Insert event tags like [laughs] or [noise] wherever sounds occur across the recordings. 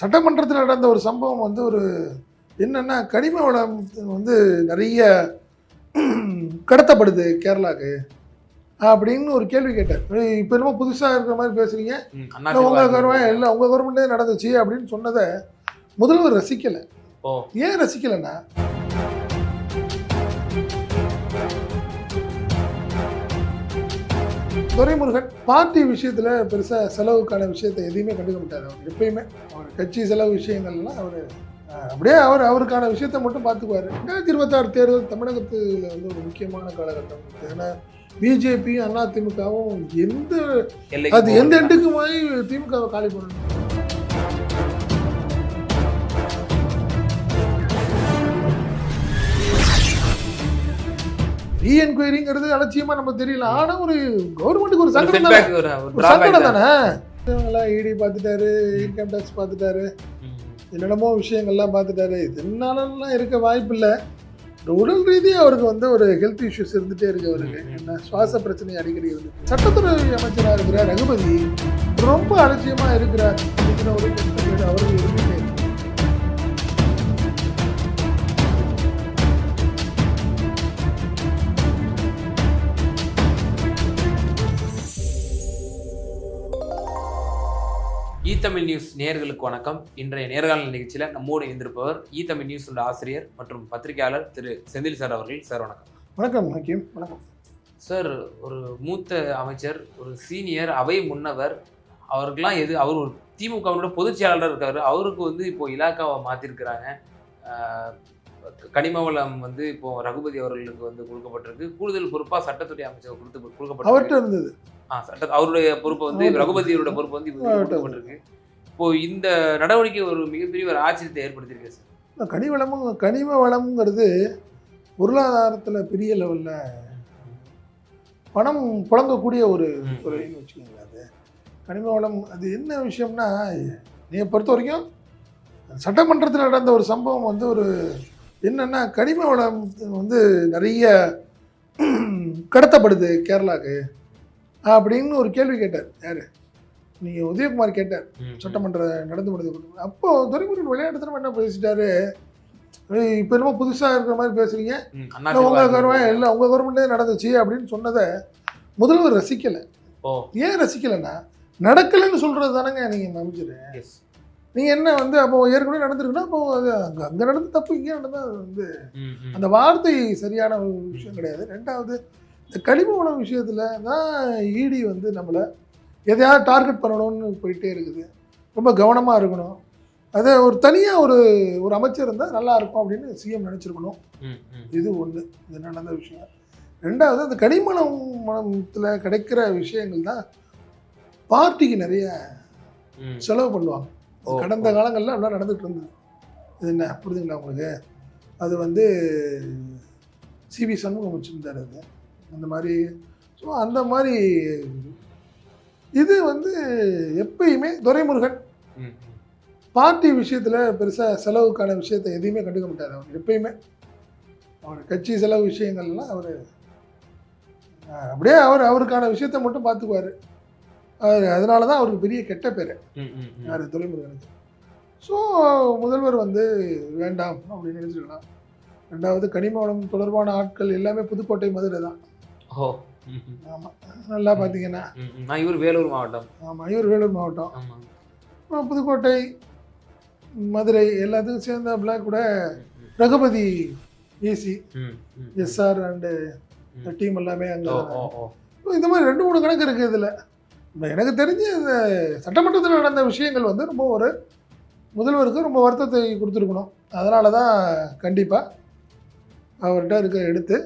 சட்டமன்றத்தில் நடந்த ஒரு சம்பவம் வந்து ஒரு என்னன்னா கனிம வளம் வந்து நிறைய கடத்தப்படுது கேரளாக்கு அப்படின்னு ஒரு கேள்வி கேட்டார் இப்போ என்னமோ புதுசாக இருக்கிற மாதிரி அண்ணாச்சி உங்கள். கவர்மெண்ட் இல்லை. உங்கள் கவர்மெண்ட்டே நடந்துச்சு அப்படின்னு சொன்னதை முதல்வர் ரசிக்கலை. ஏன் ரசிக்கலைன்னா துரைமுருகன் பார்ட்டி விஷயத்தில் பெருசாக செலவுக்கான விஷயத்தை எதையுமே கண்டுக்க மாட்டார். அவர் எப்பயுமே அவர் கட்சி செலவு விஷயங்கள்லாம் அவர் அப்படியே அவர் அவருக்கான விஷயத்தை மட்டும் பார்த்துக்குவார். ரெண்டாயிரத்தி இருபத்தாறு தேர்தல் தமிழகத்தில் வந்து ஒரு முக்கியமான காலகட்டம். ஏன்னா பிஜேபி அதிமுகவும் எந்த அது எந்த. எண்டுக்குமாய் திமுகவை காலி பண்ணணும்? ரீஎன்கொயரிங்கிறது அலட்சியமா நம்ம தெரியல. ஆனா ஒரு கவர்மெண்ட்டுக்கு ஒரு சங்கடம் சங்கடம் தான். இடி பார்த்துட்டாரு இன்கம் டேக்ஸ் பார்த்துட்டாரு. என்னென்னமோ விஷயங்கள்லாம் பார்த்துட்டாரு. இதனாலலாம் இருக்க வாய்ப்பு இல்லை உடல் ரீதியாக அவருக்கு வந்து ஒரு ஹெல்த் இஷ்யூஸ் இருந்துகிட்டே இருக்கு அவருக்கு. என்ன சுவாச பிரச்சனை அடிக்கடி இருக்கு சட்டத்துறை அமைச்சராக இருக்கிற ரகுபதி. ரொம்ப அலட்சியமாக இருக்கிறார் அப்படிங்கிற ஒரு அவருக்கு இருக்கு ஈ தமிழ் நியூஸ் நேயர்களுக்கு வணக்கம். இன்றைய நேர்காணல் நிகழ்ச்சியில் நம்மோடு இருந்திருப்பவர் ஈ தமிழ் நியூஸ் உள்ள ஆசிரியர் மற்றும் பத்திரிகையாளர் திரு செந்தில் சார் அவர்கள். சார் வணக்கம். வணக்கம் ஹக்கீம் வணக்கம். சார் ஒரு மூத்த அமைச்சர் ஒரு சீனியர் அவை முன்னவர் அவருக்கெல்லாம் எது அவர் ஒரு திமுகவோட பொதுச் செயலாளர் இருக்காரு. அவருக்கு வந்து இப்போ இலாக்காவை மாற்றிருக்கிறாங்க கனிம வளம் வந்து இப்போ ரகுபதி அவர்களுக்கு வந்து கொடுக்கப்பட்டிருக்கு. கூடுதல் பொறுப்பா சட்டத்துறை அமைச்சர் கொடுத்து அவர்கிட்ட இருந்தது. ஆ, சட்ட அவருடைய பொறுப்பு வந்து ரகுபதியோட பொறுப்பு வந்து இப்போ கொடுக்கப்பட்டிருக்கு. இப்போ இந்த நடவடிக்கை ஒரு மிகப்பெரிய ஒரு ஆச்சரியத்தை ஏற்படுத்தியிருக்கு சார். கனி வளமும் கனிம வளம்ங்கிறது பொருளாதாரத்தில் பெரிய லெவலில் பணம் புழங்கக்கூடிய ஒரு. துறைன்னு வச்சுக்கோங்களேன் அது. கனிம வளம் அது என்ன விஷயம்னா நீ பொறுத்த வரைக்கும் சட்டமன்றத்தில் நடந்த ஒரு சம்பவம் வந்து ஒரு என்னன்னா கனிம வளம் வந்து நிறைய கடத்தப்படுது கேரளாக்கு அப்படின்னு ஒரு கேள்வி கேட்டார். யார்? நீங்கள் உதயகுமார் கேட்டார். சட்டமன்ற நடந்து முடிஞ்சது அப்போ துரைமுருகன் விளையாட்டுத்தனம் என்ன பேசிட்டாரு? இப்ப என்னமோ புதுசா இருக்கிற மாதிரி பேசுறீங்க. ம், இல்ல, அண்ணாச்சி உங்க வாக்கு. கவர்மெண்ட் இல்ல உங்க கவர்மெண்ட்டே நடந்துச்சு அப்படின்னு சொன்னதை முதல்வர் ரசிக்கல. ஏன் ரசிக்கலைன்னா நடக்கலைன்னு சொல்றது தானங்க நீங்க அமைச்சர் நீங்க என்ன வந்து அப்போ ஏற்கனவே நடந்திருக்குன்னா அப்போ அங்க அங்க நடந்த தப்பு இங்கே நடந்தா அது வந்து. அந்த வார்த்தை சரியான ஒரு விஷயம் கிடையாது. ரெண்டாவது இந்த கனிம உணவு விஷயத்துல தான் ஈடி வந்து நம்மளை எதையாவது டார்கெட் பண்ணணும்னு போயிட்டே இருக்குது. ரொம்ப கவனமாக இருக்கணும். அதை ஒரு தனியாக ஒரு ஒரு அமைச்சர் இருந்தால் நல்லா இருக்கும் அப்படின்னு சிஎம் நினச்சிருக்கணும். இது ஒன்று இது நடந்த விஷயம்? ரெண்டாவது அந்த கனிமணம் மணத்தில் கிடைக்கிற விஷயங்கள் தான் பார்ட்டிக்கு நிறைய. செலவு பண்ணுவாங்க. கடந்த காலங்களில் எல்லாம் நடந்துட்டு இருந்தது. இது என்ன புரியுதுங்களா உங்களுக்கு? அது வந்து சிவி சண்முகம் வச்சுருந்தார் அது. அந்த மாதிரி ஸோ அந்த மாதிரி இது வந்து எப்பயுமே துரைமுருகன். பார்ட்டி விஷயத்தில் பெருசாக செலவுக்கான விஷயத்தை எதையுமே கண்டுக்க மாட்டார் அவர் எப்பயுமே. அவர் கட்சி செலவு விஷயங்கள்லாம் அவர் அப்படியே அவர் அவருக்கான விஷயத்தை மட்டும் பார்த்துக்குவார் அதனால தான் அவருக்கு பெரிய கெட்ட பேர். யார்? துரைமுருகனுக்கு ஸோ முதல்வர் வந்து வேண்டாம் அப்படின்னு நினைச்சிருக்கலாம் ரெண்டாவது கனிமவளம் தொடர்பான ஆட்கள் எல்லாமே புதுக்கோட்டை மதுரை தான். ஓ. ஆமாம் நல்லா பார்த்தீங்கன்னா இவர் வேலூர் மாவட்டம். ஆமாம் இவர் வேலூர் மாவட்டம். புதுக்கோட்டை மதுரை எல்லாத்துக்கும் சேர்ந்தாப்புல கூட. Raghupathi AC. SR and. Team எல்லாமே அங்கே இந்த மாதிரி ரெண்டு மூணு கணக்கு இருக்குது இதில். எனக்கு தெரிஞ்சு இந்த சட்டமன்றத்தில் நடந்த விஷயங்கள் வந்து ரொம்ப ஒரு முதல்வருக்கு ரொம்ப வருத்தத்தை கொடுத்துருக்கணும். அதனால தான் கண்டிப்பாக அவர்கிட்ட இருக்க எடுத்து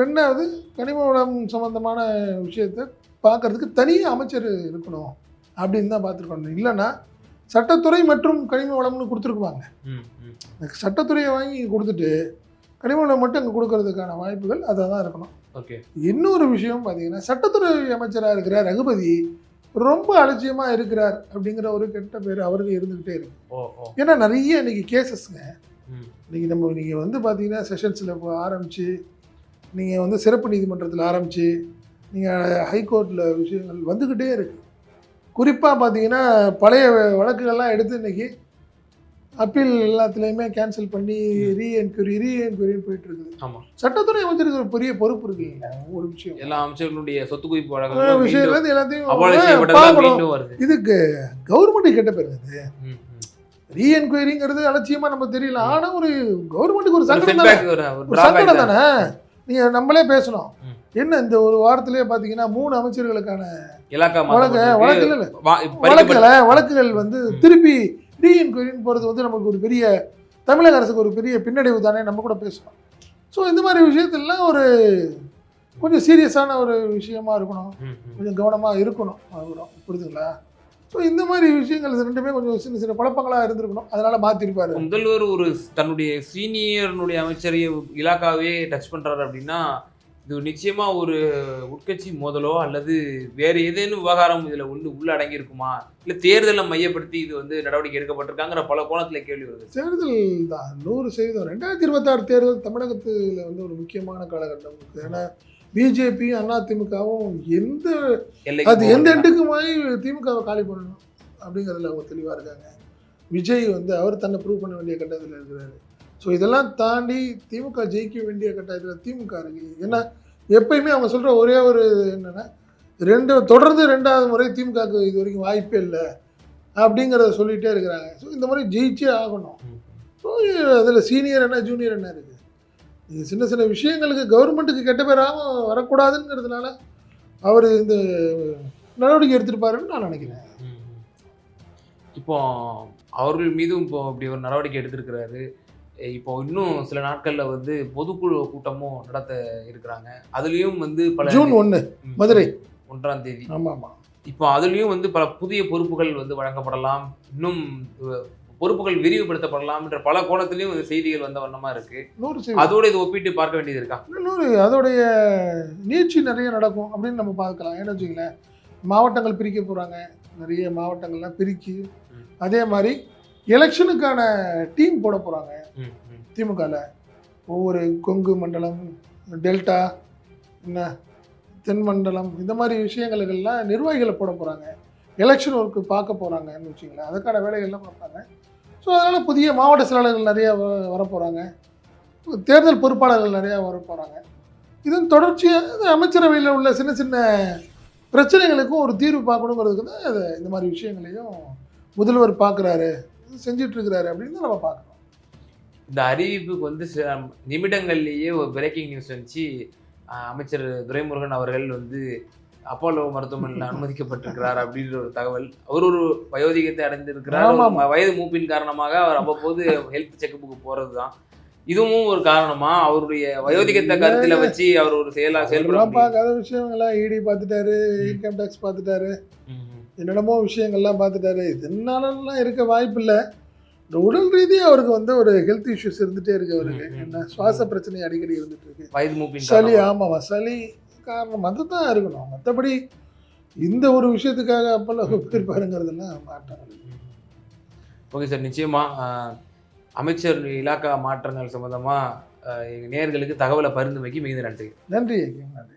ரெண்டாவது கனிம வளம் சம்மந்தமான விஷயத்தை பார்க்கறதுக்கு தனி அமைச்சர் இருக்கணும் அப்படின்னு தான் பார்த்துருக்கணும். இல்லைன்னா சட்டத்துறை மற்றும் கனிம வளம்னு கொடுத்துருக்குவாங்க சட்டத்துறையை வாங்கி கொடுத்துட்டு கனிம வளம் மட்டும் அங்கே கொடுக்கறதுக்கான வாய்ப்புகள் அதை தான் இருக்கணும். ஓகே இன்னொரு விஷயம் பார்த்தீங்கன்னா சட்டத்துறை அமைச்சராக இருக்கிற ரகுபதி ரொம்ப அலட்சியமாக இருக்கிறார் அப்படிங்கிற ஒரு கெட்ட பேர் அவருக்கு இருந்துக்கிட்டே இருக்கு. ஏன்னா நிறைய இன்னைக்கு கேசஸ்ங்க இன்னைக்கு நம்ம நீங்கள் வந்து பார்த்தீங்கன்னா செஷன்ஸில் ஆரம்பித்து நீங்கள் வந்து சிறப்பு நீதிமன்றத்தில் ஆரம்பித்து நீங்கள் ஹைகோர்ட்டில் விஷயங்கள் வந்துக்கிட்டே இருக்கு. குறிப்பாக பார்த்தீங்கன்னா பழைய வழக்குகள்லாம் எடுத்து இன்னைக்கு அப்பீல் எல்லாத்துலேயுமே கேன்சல் பண்ணி ரீ என்கொயரி ரீ என்கொயரின்னு போயிட்டு இருக்குது. ஆமா. சட்டத்துறை அமைச்சருக்கு ஒரு பெரிய பொறுப்பு இருக்குங்க ஒரு விஷயம். எல்லா அமைச்சர்களுடைய சொத்து குவிப்பு மீண்டும் இருந்து எல்லாத்தையும் இதுக்கு கவர்மெண்ட் கெட்ட பேர் அது. ரீ என்கொயரிங்கிறது அலட்சியமா நம்ம தெரியல. ஆனா ஒரு கவர்மெண்ட்டுக்கு ஒரு சங்கடம் தானே. சங்கடம் தான். தானே. நீங்க நம்மளே பேசணும். என்ன இந்த ஒரு வாரத்திலேயே பாத்தீங்கன்னா மூணு அமைச்சர்களுக்கான வழக்கு மாற்றப்பட்டிருக்கு. வழக்குல இல்ல, வா- பறிக்கப்பட்ட- வழக்குல வழக்குகள் வந்து. திருப்பி ரீ என்கொயரின்னு போறது வந்து நமக்கு ஒரு பெரிய தமிழக அரசுக்கு ஒரு பெரிய பின்னடைவு தானே நம்ம கூட பேசணும். ஸோ இந்த மாதிரி விஷயத்துலலாம் ஒரு கொஞ்சம் சீரியஸான ஒரு விஷயமா இருக்கணும். கொஞ்சம் கவனமாக இருக்கணும். அவரும் புரியுதுங்களா ஸோ இந்த மாதிரி விஷயங்கள் ரெண்டுமே கொஞ்சம் சின்ன சின்ன குழப்பங்களாக இருந்திருக்கணும். அதனால மாற்றிருப்பாரு முதல்வர் ஒரு தன்னுடைய சீனியர்னுடைய அமைச்சரை இலாக்காவே டச் பண்றாரு அப்படின்னா இது நிச்சயமா ஒரு உட்கட்சி மோதலோ அல்லது வேற ஏதேனும் விவகாரம் இதுல உள்ள உள்ள அடங்கி இருக்குமா இல்ல தேர்தலை மையப்படுத்தி இது வந்து நடவடிக்கை எடுக்கப்பட்டிருக்காங்கிற பல கோணத்துல கேள்வி வருது. தேர்தல் தான் நூறு சதவீதம் ரெண்டாயிரத்தி இருபத்தாறு தேர்தல் தமிழகத்தில் வந்து ஒரு முக்கியமான காலகட்டம். ஏன்னா பிஜேபி அதிமுகவும் எந்த அது எந்த. எண்டுக்குமாய் திமுகவை காலி பண்ணணும் அப்படிங்கிறதுல அவங்க தெளிவாக இருக்காங்க. விஜய் வந்து அவர் தன்னை ப்ரூவ் பண்ண வேண்டிய கட்டத்தில் இருக்கிறாரு. ஸோ இதெல்லாம் தாண்டி திமுக ஜெயிக்க வேண்டிய கட்டாயத்தில் திமுக இருக்கு. ஏன்னா எப்பயுமே அவங்க சொல்கிற ஒரே ஒரு என்னென்னா ரெண்டு தொடர்ந்து ரெண்டாவது முறை திமுகவுக்கு இது வரைக்கும் வாய்ப்பே இல்லை அப்படிங்கிறத சொல்லிகிட்டே இருக்கிறாங்க. ஸோ இந்த மாதிரி ஜெயிச்சே ஆகணும். ஸோ அதில் சீனியர் என்ன ஜூனியர் என்ன இருக்குது இது சின்ன சின்ன விஷயங்களுக்கு கவர்மெண்ட்டுக்கு கெட்ட பேராகவும் வரக்கூடாதுங்கிறதுனால அவர் இந்த நடவடிக்கை எடுத்துருப்பாருன்னு நான் நினைக்கிறேன். இப்போ அவர்கள் மீதும் இப்போ அப்படி ஒரு நடவடிக்கை எடுத்திருக்கிறாரு. இப்போ இன்னும் சில நாட்கள்ல வந்து பொதுக்குழு கூட்டமும் நடத்த இருக்கிறாங்க. அதுலயும் வந்து பல ஜூன் ஒன்று மதுரை. ஒன்றாம் தேதி. ஆமாம். ஆமாம் இப்போ அதுலயும் வந்து பல புதிய பொறுப்புகள் வந்து வழங்கப்படலாம். இன்னும் பொறுப்புகள் விரிவுபடுத்தப்படலாம் என்ற பல கோணத்திலையும் இந்த செய்திகள் வந்த வண்ணமா இருக்கு. அதோட இதை ஒப்பிட்டு பார்க்க வேண்டியது இருக்கா? இன்னொரு அதோடைய நீட்சி நிறைய நடக்கும் அப்படின்னு நம்ம பார்க்கலாம். ஏன்னு வச்சுங்களேன் மாவட்டங்கள் பிரிக்க போகிறாங்க நிறைய மாவட்டங்கள்லாம் ம். அதே மாதிரி எலெக்ஷனுக்கான டீம் போட போகிறாங்க. திமுகவில் ஒவ்வொரு கொங்கு மண்டலம் டெல்டா என்ன தென் மண்டலம் இந்த மாதிரி விஷயங்களுக்கெல்லாம் நிர்வாகிகளை போட போகிறாங்க எலெக்ஷன் ஒர்க்கு பார்க்க போகிறாங்கன்னு வச்சுங்களேன் அதுக்கான வேலைகள்லாம் பார்ப்பாங்க. ஸோ அதனால் புதிய மாவட்ட செயலாளர்கள் நிறைய வ- போகிறாங்க தேர்தல் பொறுப்பாளர்கள் நிறையா வர போகிறாங்க இதன் தொடர்ச்சியாக அமைச்சரவையில் உள்ள சின்ன சின்ன பிரச்சனைகளுக்கும் ஒரு தீர்வு பார்க்கணுங்கிறதுக்கு தான் இந்த மாதிரி விஷயங்களையும் முதல்வர் பார்க்குறாரு. செஞ்சிட்ருக்கிறாரு அப்படின்னு தான் நம்ம பார்க்குறோம். இந்த அறிவிப்புக்கு வந்து சில நிமிடங்கள்லேயே ஒரு பிரேக்கிங் நியூஸ் வந்துச்சு. அமைச்சர் துரைமுருகன் அவர்கள் வந்து அப்போலோ மருத்துவமனையில் [laughs] அனுமதிக்கப்பட்டிருக்கிறார் அப்படின்ற ஒரு தகவல். அவர் ஒரு வயோதிகத்தை அடைந்திருக்கிறார். வயது மூப்பின் காரணமாக அவர் அவ்வப்போது ஹெல்த் செக்கப்புக்கு போறது தான் இதுவும் ஒரு காரணமா? அவருடைய வயோதிகத்தை கருத்துல வச்சு அவர் ஒரு செயலா செயல்பட பார்க்காத விஷயங்கள்லாம் இடி பார்த்துட்டாரு இன்கம் டேக்ஸ் பார்த்துட்டாரு. என்னென்னமோ விஷயங்கள்லாம் பார்த்துட்டாரு. இதனாலலாம் இருக்க வாய்ப்பு இல்லை உடல் ரீதியாக அவருக்கு வந்து ஒரு ஹெல்த் இஷ்யூஸ் இருந்துகிட்டே இருக்கு அவருக்கு. என்ன. சுவாச பிரச்சனை அடிக்கடி இருந்துட்டு இருக்கு. வயது மூப்பின் சளி காரணமா. ஆமாவா சளி காரணம் அதுதான் இருக்கணும். மற்றபடி இந்த ஒரு விஷயத்துக்காக அப்பெல்லாம் போயிருப்பாருங்கிறதெல்லாம் மாற்றம் ஓகே சார் நிச்சயமா அஹ், அமைச்சர் இலாக்கா மாற்றங்கள் சம்பந்தமா அஹ், எங்க நேயர்களுக்கு தகவலை பரிந்துரைக்கு மிகுந்த நன்றி. நன்றி நன்றி.